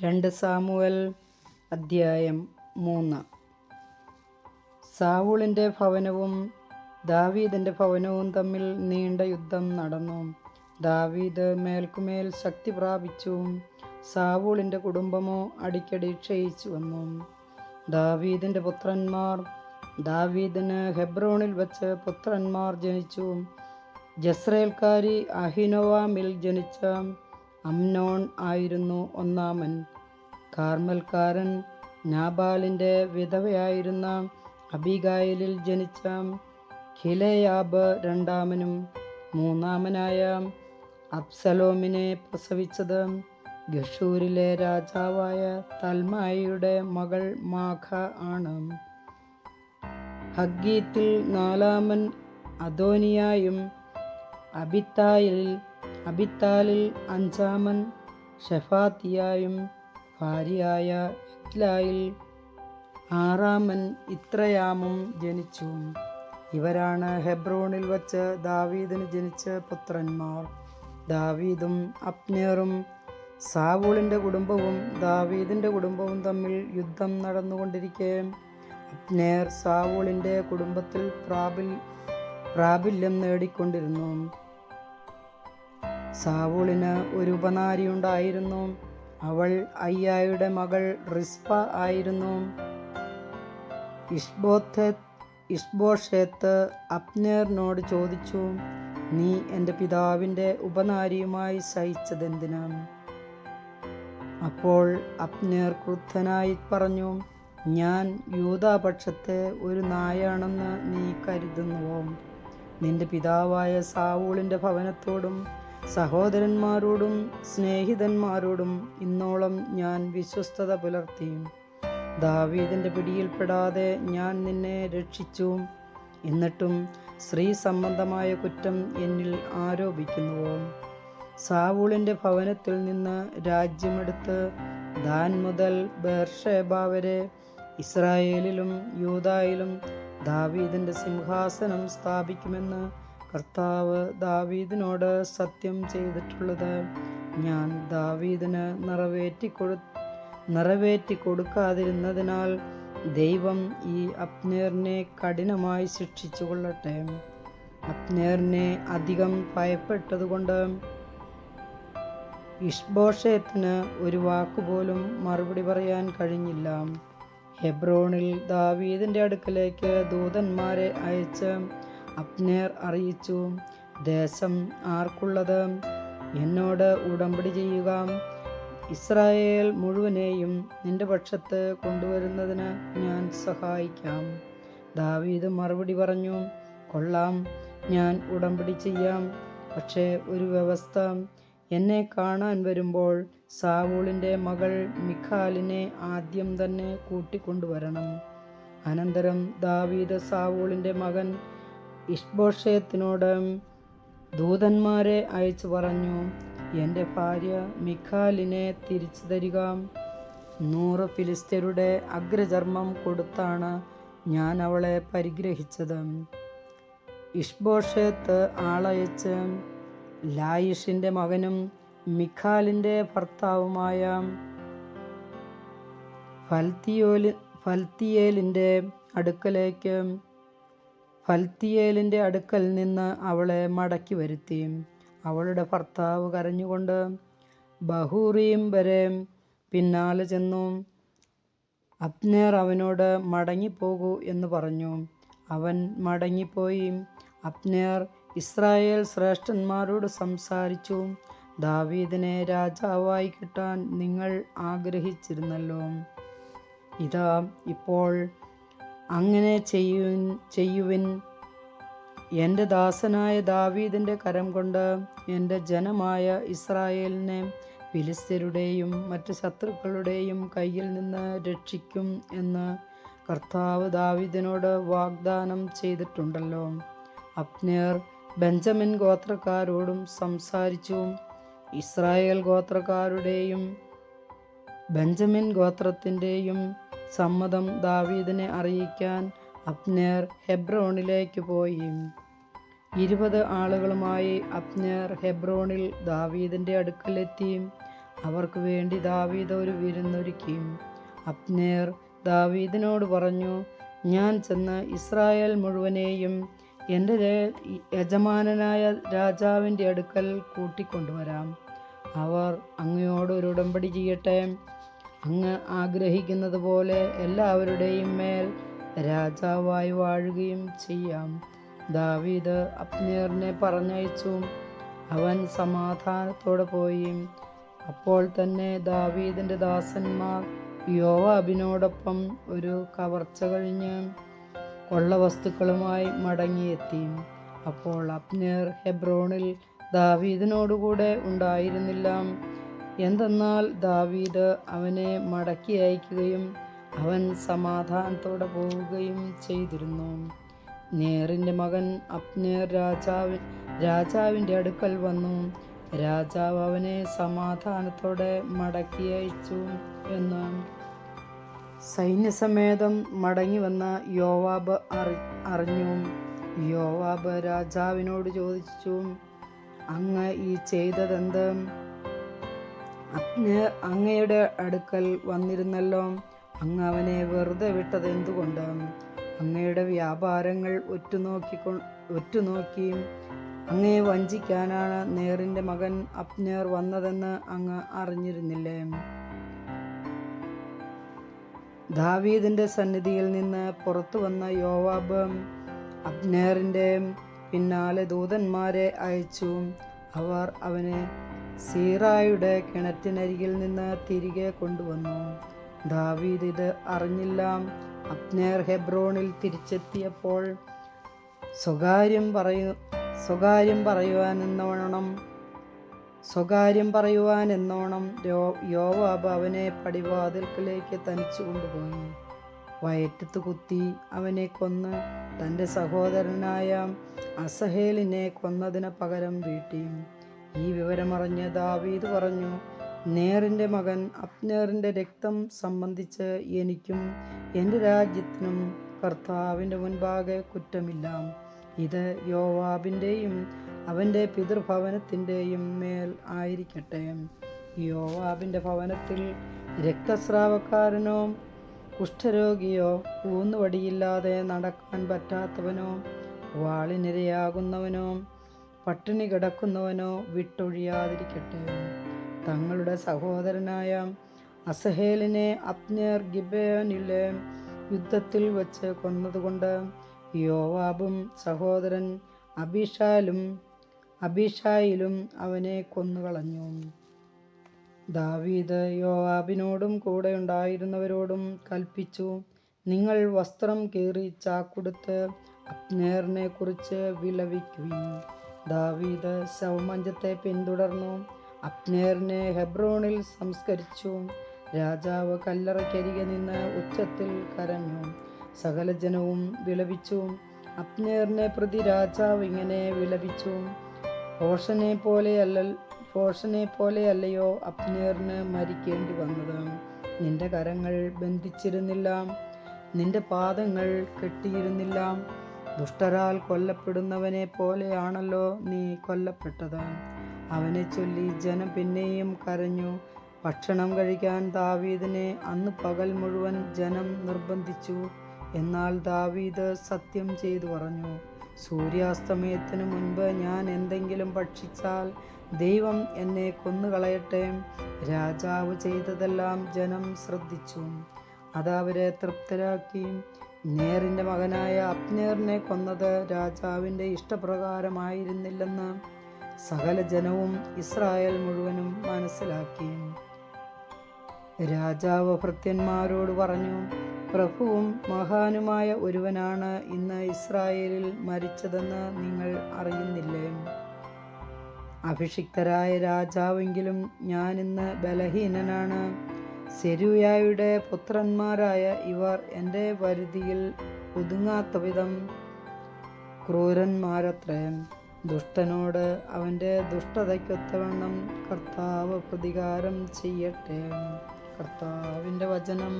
രണ്ട് സാമുവൽ അദ്ധ്യായം മൂന്ന്. സാവൂളിന്റെ ഭവനവും ദാവീദിന്റെ ഭവനവും തമ്മിൽ നീണ്ട യുദ്ധം നടന്നു. ദാവീദ് മേൽക്കുമേൽ ശക്തി പ്രാപിച്ചു. സാവൂളിന്റെ കുടുംബമോ അടിക്കടി ക്ഷയിച്ചു വന്നു. ദാവീദിന്റെ പുത്രന്മാർ ദാവീദിന് ഹെബ്രോണിൽ വച്ച് പുത്രന്മാർ ജനിച്ചു. ജസ്രേൽക്കാരി അഹിനോവാമിൽ ജനിച്ച അമ്നോൺ ആയിരുന്നു ഒന്നാമൻ. കാർമൽക്കാരൻ നാബാലിന്റെ വിധവയായിരുന്ന അബിഗായലിൽ ജനിച്ച ഖിലയാബ് രണ്ടാമനും മൂന്നാമനായ അബ്സലോമിനെ പ്രസവിച്ചത് ഗഷൂരിലെ രാജാവായ തൽമായിയുടെ മകൾ മാഖ ആണ്. ഹഗ്ഗീത്തിൽ നാലാമൻ അദോനിയായും അബിത്തായിൽ അബിത്താലിൽ അഞ്ചാമൻ ഷെഫാത്തിയായും ഭാര്യയായ ഇത്ലായിൽ ആറാമൻ ഇത്രയാമും ജനിച്ചു. ഇവരാണ് ഹെബ്രോണിൽ വച്ച് ദാവീദിന് ജനിച്ച പുത്രന്മാർ. ദാവീദും അപ്നേറും സാവൂളിന്റെ കുടുംബവും ദാവീദിന്റെ കുടുംബവും തമ്മിൽ യുദ്ധം നടന്നുകൊണ്ടിരിക്കെ. അപ്നേർ സാവൂളിന്റെ കുടുംബത്തിൽ പ്രാബിൽ പ്രാബല്യം നേടിക്കൊണ്ടിരുന്നു. സാവൂളിന് ഒരു ഉപനാരിയുണ്ടായിരുന്നു. അവൾ അയ്യായുടെ മകൾ റിസ്പ ആയിരുന്നു. ഇഷ്ബോത്ത് ഇഷ്ബോഷേത്ത് അപ്നേറിനോട് ചോദിച്ചു നീ എന്റെ പിതാവിന്റെ ഉപനാരിയുമായി സഹിച്ചതെന്തിനാണ് അപ്പോൾ അപ്നേർ ക്രുദ്ധനായി പറഞ്ഞു ഞാൻ യൂതാപക്ഷത്തെ ഒരു നായാണെന്ന് നീ കരുതുന്നുവോ? നിന്റെ പിതാവായ സാവൂളിന്റെ ഭവനത്തോടും സഹോദരന്മാരോടും സ്നേഹിതന്മാരോടും ഇന്നോളം ഞാൻ വിശ്വസ്തത പുലർത്തി. ദാവീദിന്റെ പിടിയിൽപ്പെടാതെ ഞാൻ നിന്നെ രക്ഷിച്ചു. എന്നിട്ടും സ്ത്രീ സംബന്ധമായ കുറ്റം എന്നിൽ ആരോപിക്കുന്നുവോ? സാവൂളിന്റെ ഭവനത്തിൽ നിന്ന് രാജ്യമെടുത്ത് ദാൻ മുതൽ ബേർഷേബ വരെ ഇസ്രായേലിലും യൂതായിലും ദാവീദിന്റെ സിംഹാസനം സ്ഥാപിക്കുമെന്ന് കർത്താവ് ദാവീദിനോട് സത്യം ചെയ്തിട്ടുള്ളത് ഞാൻ ദാവീദിന് നിറവേറ്റിക്കൊടു നിറവേറ്റി കൊടുക്കാതിരുന്നതിനാൽ ദൈവം ഈ അപ്നേറിനെ കഠിനമായി ശിക്ഷിച്ചു കൊള്ളട്ടെ. അപ്നേറിനെ അധികം ഭയപ്പെട്ടതുകൊണ്ട് ഇഷ്ബോഷയത്തിന് ഒരു വാക്കുപോലും മറുപടി പറയാൻ കഴിഞ്ഞില്ല. ഹെബ്രോണിൽ ദാവീദിന്റെ അടുക്കലേക്ക് ദൂതന്മാരെ അയച്ച് അപ്നേർ അറിയിച്ചു ദേശം ആർക്കുള്ളത്? എന്നോട് ഉടമ്പടി ചെയ്യുക. ഇസ്രായേൽ മുഴുവനെയും നിന്റെ പക്ഷത്ത് കൊണ്ടുവരുന്നതിന് ഞാൻ സഹായിക്കാം. ദാവീദ് മറുപടി പറഞ്ഞു കൊള്ളാം ഞാൻ ഉടമ്പടി ചെയ്യാം. പക്ഷേ ഒരു വ്യവസ്ഥ. എന്നെ കാണാൻ വരുമ്പോൾ സാവൂളിന്റെ മകൾ മിഖാലിനെ ആദ്യം തന്നെ കൂട്ടിക്കൊണ്ടുവരണം. അനന്തരം ദാവീദ് സാവൂളിന്റെ മകൻ ഇഷ്ബോഷയത്തിനോട് ദൂതന്മാരെ അയച്ചു പറഞ്ഞു എന്റെ ഭാര്യ മിഖാലിനെ തിരിച്ചു തരിക നൂറ് ഫിലിസ്തീനരുടെ അഗ്രചർമ്മം കൊടുത്താണ് ഞാൻ അവളെ പരിഗ്രഹിച്ചത്. ഇഷ്ബോഷത്ത് ആളയച്ച് ലായിഷിന്റെ മകനും മിഖാലിന്റെ ഭർത്താവുമായ ഫൽത്തിയോലി ഫൽത്തിയേലിന്റെ അടുക്കലേക്ക് ഫൽത്തിയേലിന്റെ അടുക്കൽ നിന്ന് അവളെ മടക്കി വരുത്തി. അവളുടെ ഭർത്താവ് കരഞ്ഞുകൊണ്ട് ബഹൂറിയും വരെ പിന്നാലെ ചെന്നു. അപ്നേർ അവനോട് മടങ്ങിപ്പോകൂ എന്ന് പറഞ്ഞു. അവൻ മടങ്ങിപ്പോയി. അപ്നേർ ഇസ്രായേൽ ശ്രേഷ്ഠന്മാരോട് സംസാരിച്ചു. ദാവീദിനെ രാജാവായി കിട്ടാൻ നിങ്ങൾ ആഗ്രഹിച്ചിരുന്നല്ലോ. ഇതാ ഇപ്പോൾ അങ്ങനെ ചെയ്യുവിൻ ചെയ്യുവിൻ. എന്റെ ദാസനായ ദാവീദിന്റെ കരം കൊണ്ട് എന്റെ ജനമായ ഇസ്രായേലിനെ ഫിലിസ്തരുടെയും മറ്റ് ശത്രുക്കളുടെയും കയ്യിൽ നിന്ന് രക്ഷിക്കും എന്ന് കർത്താവ് ദാവീദിനോട് വാഗ്ദാനം ചെയ്തിട്ടുണ്ടല്ലോ. അപ്നേർ ബെഞ്ചമിൻ ഗോത്രക്കാരോടും സംസാരിച്ചു. ഇസ്രായേൽ ഗോത്രക്കാരുടെയും ബെഞ്ചമിൻ ഗോത്രത്തിന്റെയും സമ്മതം ദാവീദിനെ അറിയിക്കാൻ അപ്നേർ ഹെബ്രോണിലേക്ക് പോയി. ഇരുപത് ആളുകളുമായി അപ്നേർ ഹെബ്രോണിൽ ദാവീദിന്റെ അടുക്കലെത്തി. അവർക്ക് വേണ്ടി ദാവീദ് ഒരു വിരുന്നൊരുക്കി. അപ്നേർ ദാവീദിനോട് പറഞ്ഞു ഞാൻ ചെന്ന് ഇസ്രായേൽ മുഴുവനെയും എന്റെ യജമാനനായ രാജാവിന്റെ അടുക്കൽ കൂട്ടിക്കൊണ്ടുവരാം. അവർ അങ്ങയോട് ഒരു ഉടമ്പടി ചെയ്യട്ടെ. അങ്ങ് ആഗ്രഹിക്കുന്നത് പോലെ എല്ലാവരുടെയും മേൽ രാജാവായി വാഴുകയും ചെയ്യാം. ദാവീദ് അപ്നേറിനെ പറഞ്ഞയച്ചു. അവൻ സമാധാനത്തോടെ പോയി. അപ്പോൾ തന്നെ ദാവീദിന്റെ ദാസന്മാർ യോവാബിനോടൊപ്പം ഒരു കവർച്ച കഴിഞ്ഞ് കൊള്ളവസ്തുക്കളുമായി മടങ്ങിയെത്തി. അപ്പോൾ അപ്നേർ ഹെബ്രോണിൽ ദാവീദിനോടുകൂടെ ഉണ്ടായിരുന്നില്ല. എന്തെന്നാൽ ദാവീദ് അവനെ മടക്കി അയക്കുകയും അവൻ സമാധാനത്തോടെ പോവുകയും ചെയ്തിരുന്നു. നേറിന്റെ മകൻ അപ്നേർ രാജാവ് രാജാവിന്റെ അടുക്കൽ വന്നു. രാജാവ് അവനെ സമാധാനത്തോടെ മടക്കി അയച്ചു എന്ന്. സൈന്യസമേതം മടങ്ങി വന്ന യോവാബ് അറി അറിഞ്ഞു. യോവാബ് രാജാവിനോട് ചോദിച്ചു അങ്ങ് ഈ ചെയ്തതെന്ത്? അങ്ങയുടെ അടുക്കൽ വന്നിരുന്നല്ലോ. അങ്ങ് അവനെ വെറുതെ വിട്ടത് എന്തുകൊണ്ട്? അങ്ങയുടെ വ്യാപാരങ്ങൾ ഒറ്റുനോക്കിക്കൊ ഒറ്റുനോക്കി അങ്ങയെ വഞ്ചിക്കാനാണ് നേറിന്റെ മകൻ അപ്നേർ വന്നതെന്ന് അങ്ങ് അറിഞ്ഞിരുന്നില്ലേ? ദാവീദിന്റെ സന്നിധിയിൽ നിന്ന് പുറത്തു വന്ന യോവാബ് അപ്നേറിന്റെ പിന്നാലെ ദൂതന്മാരെ അയച്ചു. അവർ അവനെ സീറായുടെ കിണറ്റിനരികിൽ നിന്ന് തിരികെ കൊണ്ടുവന്നു. ദാവീദ് ഇത് അറിഞ്ഞില്ല. അപ്നേർ ഹെബ്രോണിൽ തിരിച്ചെത്തിയപ്പോൾ സ്വകാര്യം പറയു സ്വകാര്യം പറയുവാനെന്നോണം സ്വകാര്യം പറയുവാൻ എന്നോണം യോവാബ് അവനെ പടിവാതിൽക്കലേക്ക് തനിച്ചു കൊണ്ടുപോയി. വയറ്റത്ത് കുത്തി അവനെ കൊന്ന് തന്റെ സഹോദരനായ അസഹേലിനെ കൊന്നതിന് പകരം വീട്ടി. ഈ വിവരമറിഞ്ഞ് ദാവീദ് പറഞ്ഞു നേറിന്റെ മകൻ അപ്നേറിന്റെ രക്തം സംബന്ധിച്ച് എനിക്കും എന്റെ രാജ്യത്തിനും കർത്താവിന്റെ മുൻപാകെ കുറ്റമില്ല. ഇത് യോവാബിന്റെയും അവന്റെ പിതൃഭവനത്തിന്റെയും മേൽ ആയിരിക്കട്ടെ. യോവാബിന്റെ ഭവനത്തിൽ രക്തസ്രാവക്കാരനോ കുഷ്ഠരോഗിയോ ഊന്നുവടിയില്ലാതെ നടക്കാൻ പറ്റാത്തവനോ വാളിനിരയാകുന്നവനോ പട്ടിണി കിടക്കുന്നവനോ വിട്ടൊഴിയാതിരിക്കട്ടെ. തങ്ങളുടെ സഹോദരനായ അസഹേലിനെ അപ്നേർ ഗിബേനിലെ യുദ്ധത്തിൽ വച്ച് കൊന്നതുകൊണ്ട് യോവാബും സഹോദരൻ അബിഷാലും അബിഷായിലും അവനെ കൊന്നുകളഞ്ഞു. ദാവീദ് യോവാബിനോടും കൂടെ ഉണ്ടായിരുന്നവരോടും കൽപ്പിച്ചു നിങ്ങൾ വസ്ത്രം കീറി ചാക്കുടുത്ത് അപ്നേറിനെ കുറിച്ച് വിലപിക്കുവിൻ. ദാവീദ് ശവമഞ്ചത്തെ പിന്തുടർന്നു. അപ്നേറിനെ ഹെബ്രോണിൽ സംസ്കരിച്ചു. രാജാവ് കല്ലറയ്ക്കരികെ നിന്ന് ഉച്ചത്തിൽ കരഞ്ഞു. സകല ജനവും വിളപിച്ചു അപ്നേറിനെ പ്രതി രാജാവ് ഇങ്ങനെ വിളപിച്ചു പോഷനെ പോലെയല്ല പോഷനെ പോലെയല്ലയോ അപ്നേറിന് മരിക്കേണ്ടി വന്നത്? നിന്റെ കരങ്ങൾ ബന്ധിച്ചിരുന്നില്ല. നിന്റെ പാദങ്ങൾ കെട്ടിയിരുന്നില്ല. ദുഷ്ടരാൽ കൊല്ലപ്പെടുന്നവനെ പോലെയാണല്ലോ നീ കൊല്ലപ്പെട്ടത്. അവനെ ചൊല്ലി ജനം പിന്നെയും കരഞ്ഞു. ഭക്ഷണം കഴിക്കാൻ ദാവീദിനെ അന്ന് പകൽ മുഴുവൻ ജനം നിർബന്ധിച്ചു. എന്നാൽ ദാവീദ് സത്യം ചെയ്തു പറഞ്ഞു സൂര്യാസ്തമയത്തിന് മുൻപ് ഞാൻ എന്തെങ്കിലും ഭക്ഷിച്ചാൽ ദൈവം എന്നെ കൊന്നുകളയട്ടെ. രാജാവ് ചെയ്തതെല്ലാം ജനം ശ്രദ്ധിച്ചു. അതവരെ തൃപ്തരാക്കി. നേറിന്റെ മകനായ അപ്നേറിനെ കൊന്നത് രാജാവിന്റെ ഇഷ്ടപ്രകാരമായിരുന്നില്ലെന്ന് സകല ജനവും ഇസ്രായേൽ മുഴുവനും മനസ്സിലാക്കി. രാജാവ് ഭൃത്യന്മാരോട് പറഞ്ഞു പ്രഭുവും മഹാനുമായ ഒരുവനാണ് ഇന്ന് ഇസ്രായേലിൽ മരിച്ചതെന്ന് നിങ്ങൾ അറിയുന്നില്ലേ? അഭിഷിക്തരായ രാജാവെങ്കിലും ഞാനിന്ന് ബലഹീനനാണ്. സെരൂയായുടെ പുത്രന്മാരായ ഇവർ എന്റെ പരിധിയിൽ ഒതുങ്ങാത്ത വിധം ക്രൂരന്മാരത്രേ. ദുഷ്ടനോട് അവന്റെ ദുഷ്ടതയ്ക്കൊത്തവണ്ണം കർത്താവ് പ്രതികാരം ചെയ്യട്ടെ. കർത്താവിന്റെ വചനം